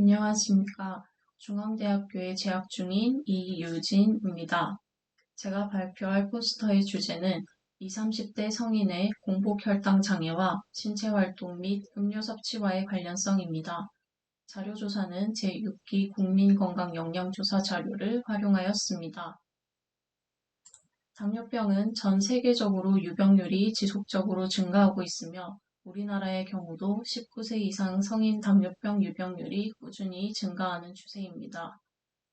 안녕하십니까. 중앙대학교에 재학 중인 이유진입니다. 제가 발표할 포스터의 주제는 20, 30대 성인의 공복혈당 장애와 신체활동 및 음료 섭취와의 관련성입니다. 자료조사는 제6기 국민건강영양조사 자료를 활용하였습니다. 당뇨병은 전 세계적으로 유병률이 지속적으로 증가하고 있으며 우리나라의 경우도 19세 이상 성인 당뇨병 유병률이 꾸준히 증가하는 추세입니다.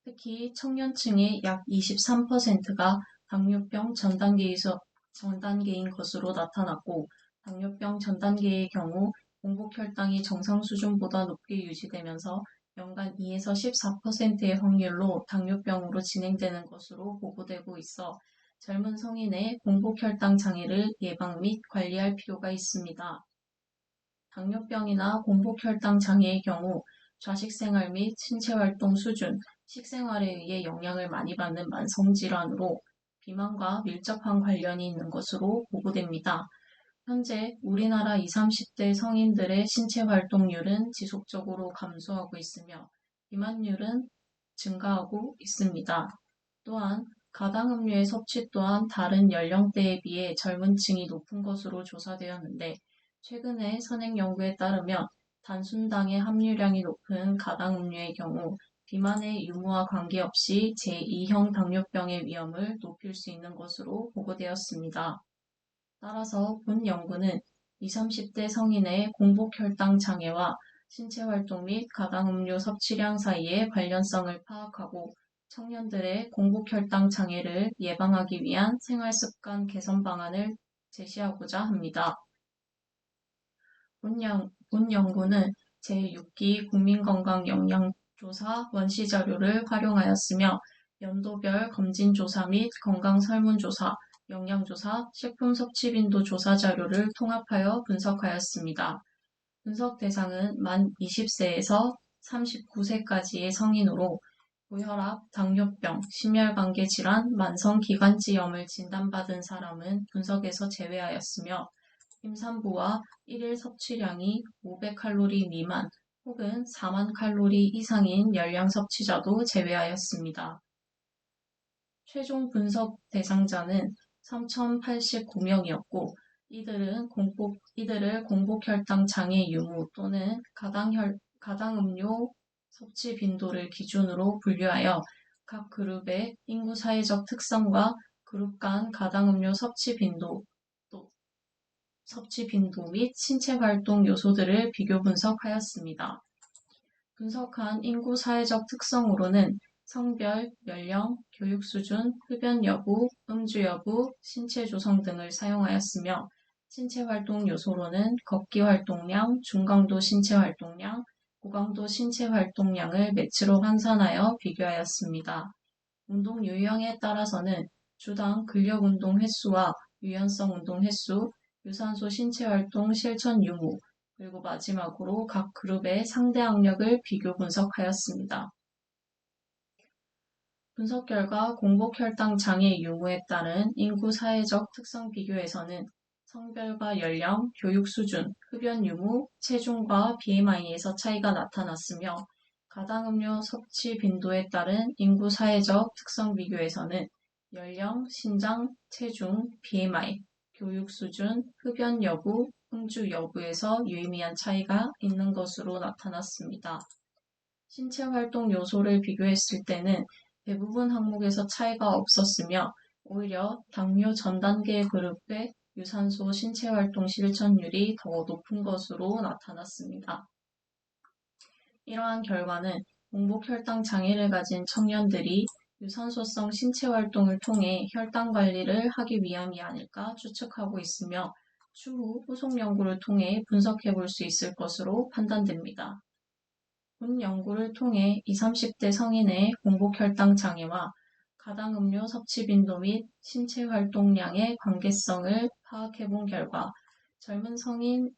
특히 청년층의 약 23%가 당뇨병 전 단계에서 전 단계인 것으로 나타났고 당뇨병 전 단계의 경우 공복혈당이 정상 수준보다 높게 유지되면서 연간 2에서 14%의 확률로 당뇨병으로 진행되는 것으로 보고되고 있어 젊은 성인의 공복혈당 장애를 예방 및 관리할 필요가 있습니다. 당뇨병이나 공복혈당 장애의 경우 좌식생활 및 신체활동 수준, 식생활에 의해 영향을 많이 받는 만성질환으로 비만과 밀접한 관련이 있는 것으로 보고됩니다. 현재 우리나라 20, 30대 성인들의 신체 활동률은 지속적으로 감소하고 있으며 비만율은 증가하고 있습니다. 또한 가당 음료의 섭취 또한 다른 연령대에 비해 젊은 층이 높은 것으로 조사되었는데 최근의 선행 연구에 따르면 단순당의 함유량이 높은 가당 음료의 경우 비만의 유무와 관계없이 제2형 당뇨병의 위험을 높일 수 있는 것으로 보고되었습니다. 따라서 본 연구는 20, 30대 성인의 공복혈당 장애와 신체 활동 및 가당 음료 섭취량 사이의 관련성을 파악하고 청년들의 공복혈당 장애를 예방하기 위한 생활습관 개선 방안을 제시하고자 합니다. 본, 연구는 제6기 국민건강영양조사 원시자료를 활용하였으며 연도별 검진조사 및 건강설문조사, 영양조사, 식품섭취빈도 조사 자료를 통합하여 분석하였습니다. 분석 대상은 만 20세에서 39세까지의 성인으로 고혈압, 당뇨병, 심혈관계 질환, 만성기관지염을 진단받은 사람은 분석에서 제외하였으며 임산부와 1일 섭취량이 500칼로리 미만 혹은 4만 칼로리 이상인 열량 섭취자도 제외하였습니다. 최종 분석 대상자는 3,089명이었고 이들은 공복, 이들을 공복혈당 장애 유무 또는 가당혈, 가당음료 섭취 빈도를 기준으로 분류하여 각 그룹의 인구 사회적 특성과 그룹 간 가당음료 섭취 빈도, 또 섭취 빈도 및 신체 활동 요소들을 비교 분석하였습니다. 분석한 인구 사회적 특성으로는 성별, 연령, 교육 수준, 흡연 여부, 음주 여부, 신체 조성 등을 사용하였으며 신체 활동 요소로는 걷기 활동량, 중강도 신체 활동량, 고강도 신체 활동량을 매치로 환산하여 비교하였습니다. 운동 유형에 따라서는 주당 근력 운동 횟수와 유연성 운동 횟수, 유산소 신체 활동 실천 유무, 그리고 마지막으로 각 그룹의 상대 악력을 비교 분석하였습니다. 분석 결과 공복 혈당 장애 유무에 따른 인구 사회적 특성 비교에서는 성별과 연령, 교육 수준, 흡연 유무, 체중과 BMI에서 차이가 나타났으며 가당 음료 섭취 빈도에 따른 인구 사회적 특성 비교에서는 연령, 신장, 체중, BMI, 교육 수준, 흡연 여부, 음주 여부에서 유의미한 차이가 있는 것으로 나타났습니다. 신체 활동 요소를 비교했을 때는 대부분 항목에서 차이가 없었으며 오히려 당뇨 전 단계 그룹의 유산소 신체 활동 실천율이 더 높은 것으로 나타났습니다. 이러한 결과는 공복 혈당 장애를 가진 청년들이 유산소성 신체 활동을 통해 혈당 관리를 하기 위함이 아닐까 추측하고 있으며 추후 후속 연구를 통해 분석해 볼 수 있을 것으로 판단됩니다. 본 연구를 통해 20, 30대 성인의 공복 혈당 장애와 가당 음료 섭취 빈도 및 신체 활동량의 관계성을 파악해 본 결과 젊은 성인,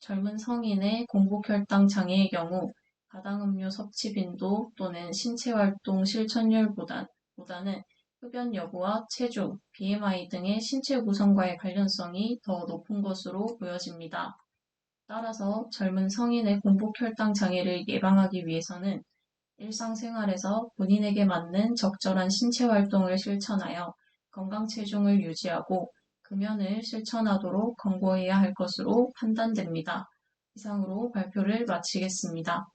젊은 성인의 공복 혈당 장애의 경우 가당음료 섭취 빈도 또는 신체 활동 실천율보다는 흡연 여부와 체중, BMI 등의 신체 구성과의 관련성이 더 높은 것으로 보여집니다. 따라서 젊은 성인의 공복 혈당 장애를 예방하기 위해서는 일상생활에서 본인에게 맞는 적절한 신체 활동을 실천하여 건강 체중을 유지하고 금연을 실천하도록 권고해야 할 것으로 판단됩니다. 이상으로 발표를 마치겠습니다.